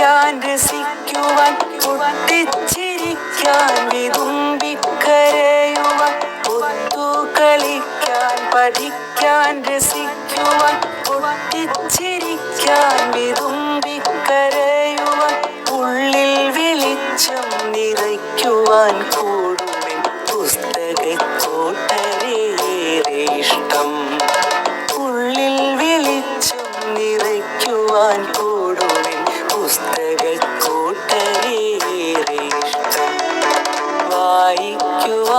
പഠിക്കാൻ രസിക്കുവാൻ പൊട്ടിച്ചിരിക്കാൻ വിതുമ്പിക്കരയുവാൻ ഒത്തു കളിക്കാൻ പഠിക്കാൻ രസിക്കുവാൻ പൊട്ടിച്ചിരിക്കാൻ വിതുമ്പിക്കരയുവാൻ ഉള്ളിൽ വെളിച്ചം നിറയ്ക്കുവാൻ കൂടുമെൻ പുസ്തകത്തോട്ടരേറെ ഇഷ്ടം. ഉള്ളിൽ വെളിച്ചം നിറയ്ക്കുവാൻ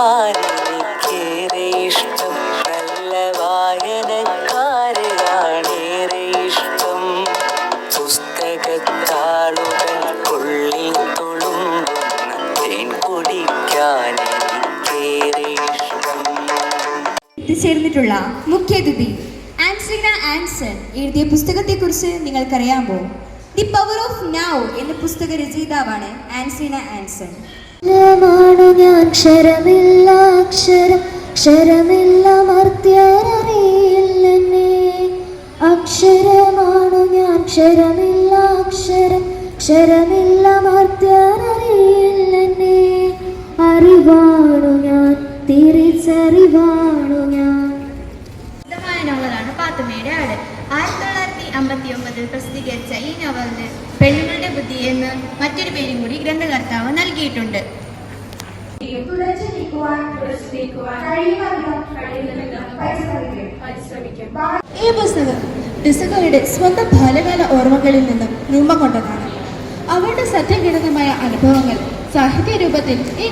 വായിക്കുവാൻ എനിക്കേറെ ഇഷ്ടം നല്ല വായനക്കാരെയാണേറെ ഇഷ്ടം പുസ്തകത്താളുകൾക്കുള്ളിൽ തുളുമ്പുന്ന തേൻ കുടിക്കാൻ എനിക്കേറെ ഇഷ്ടം എത്തിച്ചേർന്നിട്ടുള്ള മുഖ്യാതിഥി ആൻസിന ആൻസൺ എഴുതിയ പുസ്തകത്തെക്കുറിച്ച് നിങ്ങൾക്കറിയാമോ? ദി പവർ ഓഫ് നൗ എന്ന പുസ്തക രചയിതാവാണ് ആൻസിന ആൻസൺ ാണു ഞാൻ ക്ഷരമില്ല അക്ഷരം ക്ഷരമില്ല മർത്യറിയില്ലെന്നെ അക്ഷരമാണു ഞാൻ ക്ഷരമില്ല അക്ഷരം ക്ഷരമില്ല മർത്യറിയില്ലെന്നെ അറിവാണു ഞാൻ തിരിച്ചറിവാണു ഞാൻ. നോവലാണ് പാത്തുമ്മയുടെ ആട് ആയിരത്തി തൊള്ളായിരത്തി അമ്പത്തി ഒമ്പതിൽ പ്രസിദ്ധീകരിച്ച ഈ നോവലിന് പെണ്ണുങ്ങളുടെ ബുദ്ധി എന്ന് മറ്റൊരു പേരും കൂടി ഗ്രന്ഥകർത്താവ് നൽകിയിട്ടുണ്ട്. ഈ പുസ്തകം ഡിസകോയുടെ സ്വന്തം ബാലകാല ഓർമ്മകളിൽ നിന്നും രൂപം കൊണ്ടതാണ്. അവരുടെ സത്യഘടകമായ അനുഭവങ്ങൾ സാഹിത്യ രൂപത്തിൽ ഈ